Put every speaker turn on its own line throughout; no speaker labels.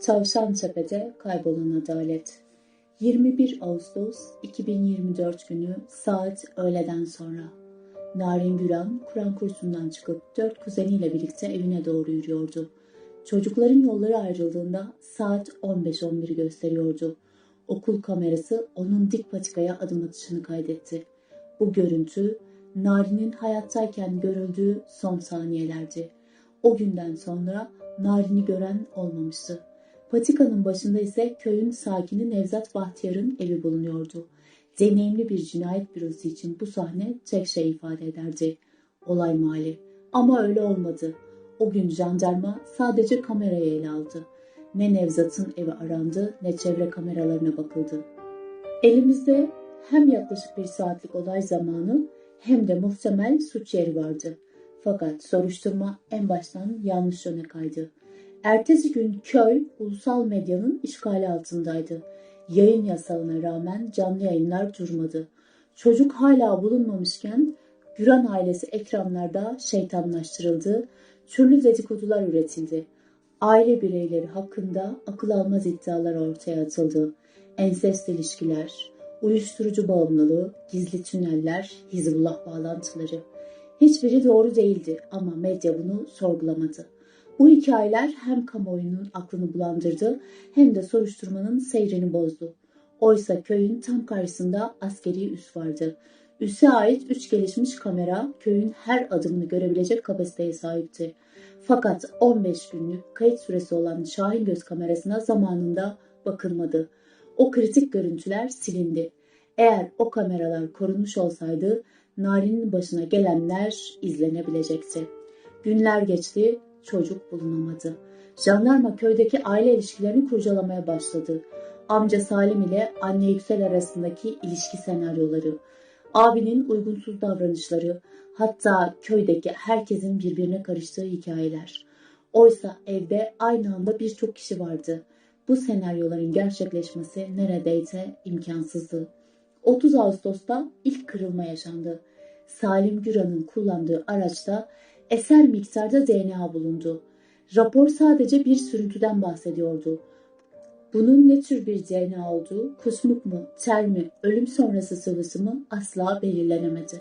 Tavşantepe'de kaybolan adalet. 21 Ağustos 2024 günü saat öğleden sonra. Narin Güran Kur'an kursundan çıkıp dört kuzeniyle birlikte evine doğru yürüyordu. Çocukların yolları ayrıldığında saat 15-11 gösteriyordu. Okul kamerası onun dik patikaya adım atışını kaydetti. Bu görüntü Narin'in hayattayken görüldüğü son saniyelerdi. O günden sonra Narin'i gören olmamıştı. Patikanın başında ise köyün sakini Nevzat Bahtiyar'ın evi bulunuyordu. Deneyimli bir cinayet bürosu için bu sahne tek şey ifade ederdi. Olay mali. Ama öyle olmadı. O gün jandarma sadece kamerayı ele aldı. Ne Nevzat'ın evi arandı ne çevre kameralarına bakıldı. Elimizde hem yaklaşık bir saatlik olay zamanı hem de muhtemel suç yeri vardı. Fakat soruşturma en baştan yanlış yöne kaydı. Ertesi gün köy ulusal medyanın işgali altındaydı. Yayın yasağına rağmen canlı yayınlar durmadı. Çocuk hala bulunmamışken Güran ailesi ekranlarda şeytanlaştırıldı, türlü dedikodular üretildi. Aile bireyleri hakkında akıl almaz iddialar ortaya atıldı. Ensest ilişkiler, uyuşturucu bağımlılığı, gizli tüneller, Hizbullah bağlantıları. Hiçbiri doğru değildi ama medya bunu sorgulamadı. Bu hikayeler hem kamuoyunun aklını bulandırdı hem de soruşturmanın seyrini bozdu. Oysa köyün tam karşısında askeri üs vardı. Üsse ait üç gelişmiş kamera köyün her adımını görebilecek kapasiteye sahipti. Fakat 15 günlük kayıt süresi olan Şahin Göz kamerasına zamanında bakılmadı. O kritik görüntüler silindi. Eğer o kameralar korunmuş olsaydı Nari'nin başına gelenler izlenebilecekti. Günler geçti, çocuk bulunamadı. Jandarma köydeki aile ilişkilerini kurcalamaya başladı. Amca Salim ile anne Yüksel arasındaki ilişki senaryoları, abinin uygunsuz davranışları, hatta köydeki herkesin birbirine karıştığı hikayeler. Oysa evde aynı anda birçok kişi vardı. Bu senaryoların gerçekleşmesi neredeyse imkansızdı. 30 Ağustos'ta ilk kırılma yaşandı. Salim Güran'ın kullandığı araçta eser miktarda DNA bulundu. Rapor sadece bir sürüntüden bahsediyordu. Bunun ne tür bir DNA olduğu, kusmuk mu, ter mi, ölüm sonrası sıvısı mı asla belirlenemedi.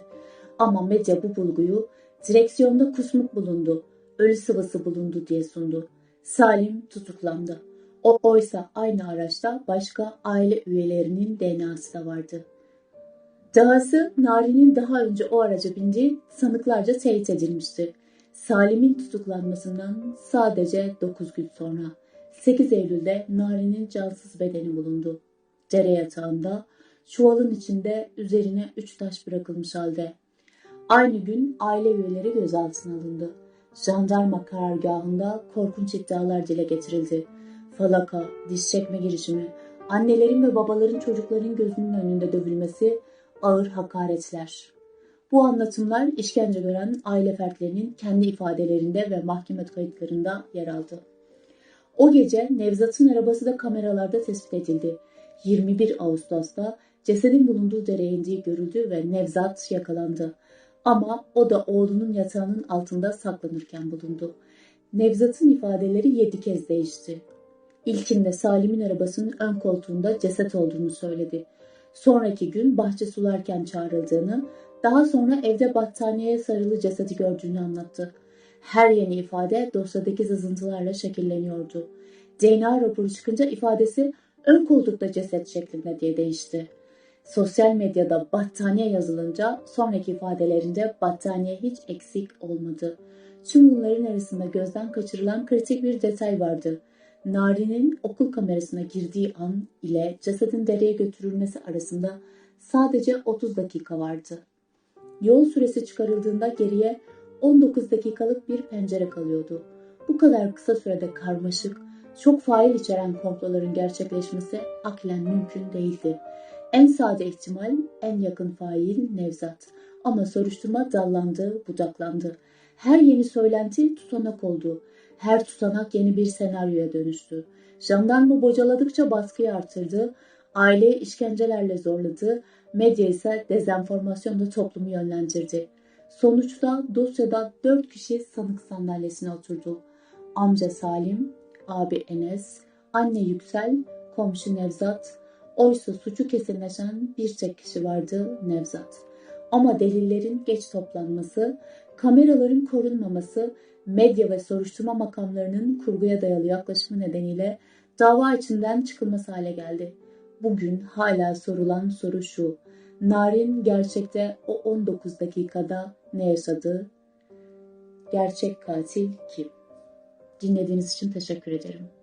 Ama medya bu bulguyu direksiyonda kusmuk bulundu, ölü sıvısı bulundu diye sundu. Salim tutuklandı. O oysa aynı araçta başka aile üyelerinin DNA'sı da vardı. Dahası Nari'nin daha önce o araca bindiği sanıklarca teyit edilmişti. Salim'in tutuklanmasından sadece 9 gün sonra 8 Eylül'de Nari'nin cansız bedeni bulundu. Dere yatağında, çuvalın içinde üzerine üç taş bırakılmış halde. Aynı gün aile üyeleri gözaltına alındı. Jandarma karargahında korkunç iddialar dile getirildi. Falaka, diş çekme girişimi, annelerin ve babaların çocukların gözünün önünde dövülmesi, ağır hakaretler. Bu anlatımlar işkence gören aile fertlerinin kendi ifadelerinde ve mahkeme kayıtlarında yer aldı. O gece Nevzat'ın arabası da kameralarda tespit edildi. 21 Ağustos'ta cesedin bulunduğu dereye indiği görüldü ve Nevzat yakalandı. Ama o da oğlunun yatağının altında saklanırken bulundu. Nevzat'ın ifadeleri yedi kez değişti. İlkinde Salim'in arabasının ön koltuğunda ceset olduğunu söyledi. Sonraki gün bahçe sularken çağrıldığını, daha sonra evde battaniyeye sarılı cesedi gördüğünü anlattı. Her yeni ifade dosyadaki sızıntılarla şekilleniyordu. DNA raporu çıkınca ifadesi ön koltukta ceset şeklinde diye değişti. Sosyal medyada battaniye yazılınca sonraki ifadelerinde battaniye hiç eksik olmadı. Tüm bunların arasında gözden kaçırılan kritik bir detay vardı. Nari'nin okul kamerasına girdiği an ile cesedin dereye götürülmesi arasında sadece 30 dakika vardı. Yol süresi çıkarıldığında geriye 19 dakikalık bir pencere kalıyordu. Bu kadar kısa sürede karmaşık, çok fail içeren komploların gerçekleşmesi aklen mümkün değildi. En sade ihtimal en yakın fail Nevzat. Ama soruşturma dallandı, budaklandı. Her yeni söylenti tutanak oldu. Her tutanak yeni bir senaryoya dönüştü. Jandarma bocaladıkça baskıyı artırdı. Aile işkencelerle zorladı. Medya ise dezenformasyonla toplumu yönlendirdi. Sonuçta dosyada dört kişi sanık sandalyesine oturdu. Amca Salim, abi Enes, Anne Yüksel, komşu Nevzat, oysa suçu kesinleşen bir tek kişi vardı Nevzat. Ama delillerin geç toplanması, kameraların korunmaması, medya ve soruşturma makamlarının kurguya dayalı yaklaşımı nedeniyle dava içinden çıkılması hale geldi. Bugün hala sorulan soru şu. Narin gerçekte o 19 dakikada ne yaşadı? Gerçek katil kim? Dinlediğiniz için teşekkür ederim.